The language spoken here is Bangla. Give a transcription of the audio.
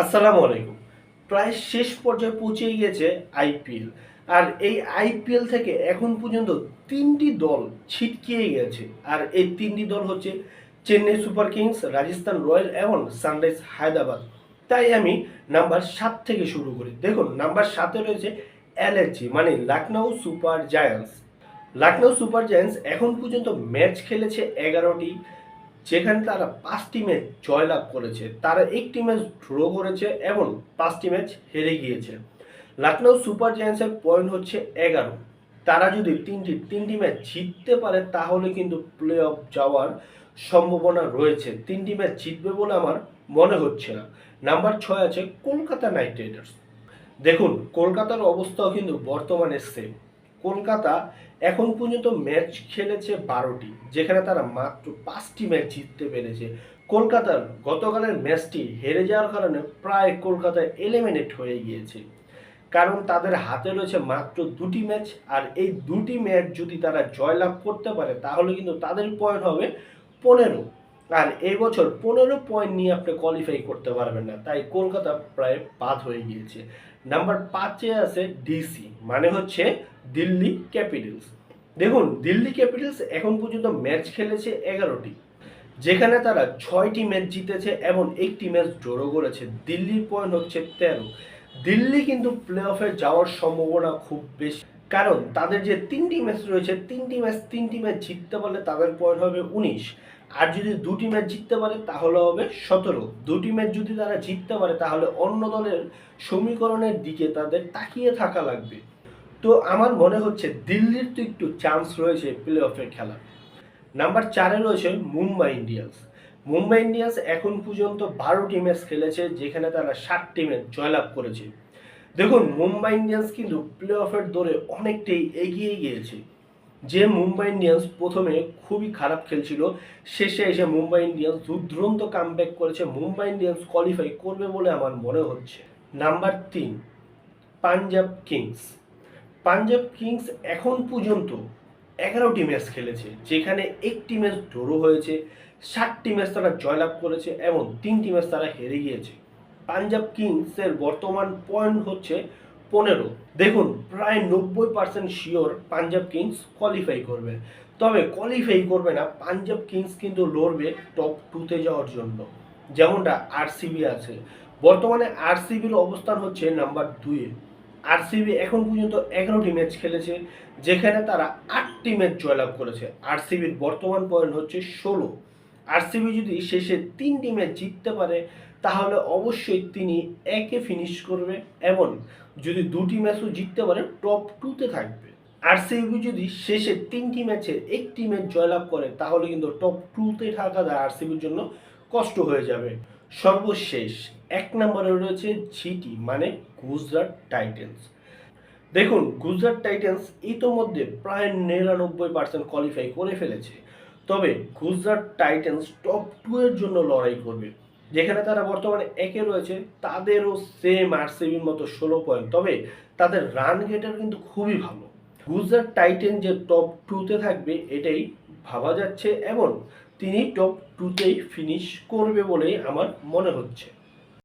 আসসালামু আলাইকুম। প্রায় শেষ পর্যায়ে পৌঁছে গিয়েছে আইপিএল। আর এই আইপিএল থেকে এখন পর্যন্ত তিনটি দল ছিটকিয়ে গেছে। আর এই তিনটি দল হচ্ছে Chennai super kings, Rajasthan royal এবং সানরাইজ হায়দ্রাবাদ। তাই আমি নাম্বার সাত থেকে শুরু করি। দেখুন, নাম্বার সাতে রয়েছে এলএচজি মানে Lucknow super giants. Lucknow super giants এখন পর্যন্ত ম্যাচ খেলেছে এগারোটি যেখানে তারা পাঁচটি ম্যাচ জয়লাভ করেছে, তারা একটি ম্যাচ ড্র করেছে এবং পাঁচটি ম্যাচ হেরে গিয়েছে। লখনৌ সুপার জায়ান্টসের পয়েন্ট হচ্ছে এগারো। তারা যদি তিনটি তিনটি ম্যাচ জিততে পারে, তাহলে কিন্তু প্লে অফ যাওয়ার সম্ভাবনা রয়েছে। তিনটি ম্যাচ জিতবে বলে আমার মনে হচ্ছে না। নাম্বার ছয় আছে কলকাতা নাইট রাইডার্স দেখুন, কলকাতার অবস্থাও কিন্তু বর্তমানে সেম কলকাতা এখন পর্যন্ত ম্যাচ খেলেছে বারোটি, যেখানে তারা মাত্র পাঁচটি ম্যাচ জিততে পেরেছে। কলকাতার গতকালের ম্যাচটি হেরে যাওয়ার কারণে প্রায় কলকাতা এলিমিনেট হয়ে গিয়েছে। কারণ তাদের হাতে রয়েছে মাত্র দুটি ম্যাচ আর এই দুটি ম্যাচ যদি তারা জয়লাভ করতে পারে, তাহলে কিন্তু তাদের পয়েন্ট হবে পনেরো। আর এই বছর পনেরো পয়েন্ট নিয়ে আপনি কোয়ালিফাই করতে পারবেন না, তাই কলকাতা প্রায় বাদ হয়ে গিয়েছে। নাম্বার পাঁচে আছে ডিসি মানে হচ্ছে দিল্লি ক্যাপিটালস। দেখুন, দিল্লি ক্যাপিটালস এখন পর্যন্ত ম্যাচ খেলেছে এগারোটি, যেখানে তারা ছয়টি ম্যাচ জিতেছে এবং একটি ম্যাচ ড্র করেছে। দিল্লির পয়েন্ট হচ্ছে তেরো। দিল্লি কিন্তু প্লে অফে যাওয়ার সম্ভাবনা খুব বেশি। কারণ তাদের যে তিনটি ম্যাচ রয়েছে, তিনটি ম্যাচ তিনটি ম্যাচ জিততে পারলে তাদের পয়েন্ট হবে উনিশ। আর যদি দুটি ম্যাচ জিততে পারে, তাহলে হবে সতেরো। দুটি ম্যাচ যদি তারা জিততে পারে, তাহলে অন্য দলের সমীকরণের দিকে তাদের তাকিয়ে থাকা লাগবে। তো আমার মনে হচ্ছে দিল্লির তো একটু চান্স রয়েছে প্লে অফে খেলা। নাম্বার চারে রয়েছে মুম্বাই ইন্ডিয়ান্স। মুম্বাই ইন্ডিয়ান্স এখন পর্যন্ত বারোটি ম্যাচ খেলেছে, যেখানে তারা ষাটটি ম্যাচ জয়লাভ করেছে। দেখুন, মুম্বাই ইন্ডিয়ান্স কিন্তু প্লে অফের দৌড়ে অনেকটাই এগিয়ে গিয়েছে। যে মুম্বাই ইন্ডিয়ান্স প্রথমে খুবই খারাপ খেলছিল, শেষে এসে মুম্বাই ইন্ডিয়ান্স দুর্দ্রন্ত কামব্যাক করেছে। মুম্বাই ইন্ডিয়ান্স কোয়ালিফাই করবে বলে আমার মনে হচ্ছে। নাম্বার তিন পাঞ্জাব কিংস পাঞ্জাব কিংস এখন পর্যন্ত এগারোটি ম্যাচ খেলেছে, যেখানে একটি ম্যাচ ড্র হয়েছে ষাটটি ম্যাচ তারা জয়লাভ করেছে এবং তিনটি ম্যাচ তারা হেরে গিয়েছে। পাঞ্জাব কিংসের বর্তমান পয়েন্ট হচ্ছে পনেরো। দেখুন, প্রায় নব্বই percent sure Punjab kings qualify করবে। তবে কোয়ালিফাই করবে না, পাঞ্জাব কিংস কিন্তু লড়বে টপ টুতে যাওয়ার জন্য। যেমনটা আরসিবি আছে। বর্তমানে আরসিবির অবস্থান হচ্ছে নাম্বার দুইয়ে আরসিবি এখন পর্যন্ত এগারোটি ম্যাচ খেলেছে, যেখানে তারা আটটি ম্যাচ জয়লাভ করেছে। আরসিবির বর্তমান পয়েন্ট হচ্ছে ষোলো। আরসিবি যদি শেষে তিনটি ম্যাচ জিততে পারে তাহলে অবশ্যই তিনি একে ফিনিশ করবে এবং যদি দুটি ম্যাচও জিততে পারে টপ টুতে থাকবে। আরসিবি যদি শেষে তিনটি ম্যাচের একটি ম্যাচ জয়লাভ করে, তাহলে কিন্তু টপ টুতে থাকা আরসিবির জন্য কষ্ট হয়ে যাবে। সর্বশেষ, এক নম্বরে রয়েছে জিটি মানে গুজরাট টাইটেন্স। দেখুন, গুজরাট টাইটেন্স ইতোমধ্যে প্রায় নিরানব্বই পার্সেন্ট কোয়ালিফাই করে ফেলেছে। তবে গুজরাট টাইটেন্স টপ টু এর জন্য লড়াই করবে। যেখানে তারা বর্তমানে একে রয়েছে, তাদেরও সেম আরসিবির মতো ষোলো পয়েন্ট তবে তাদের রান গেটার কিন্তু খুবই ভালো। গুজরাট টাইটেন যে টপ টুতে থাকবে, এটাই ভাবা যাচ্ছে এবং তিনি টপ টুতেই ফিনিশ করবে বলেই আমার মনে হচ্ছে।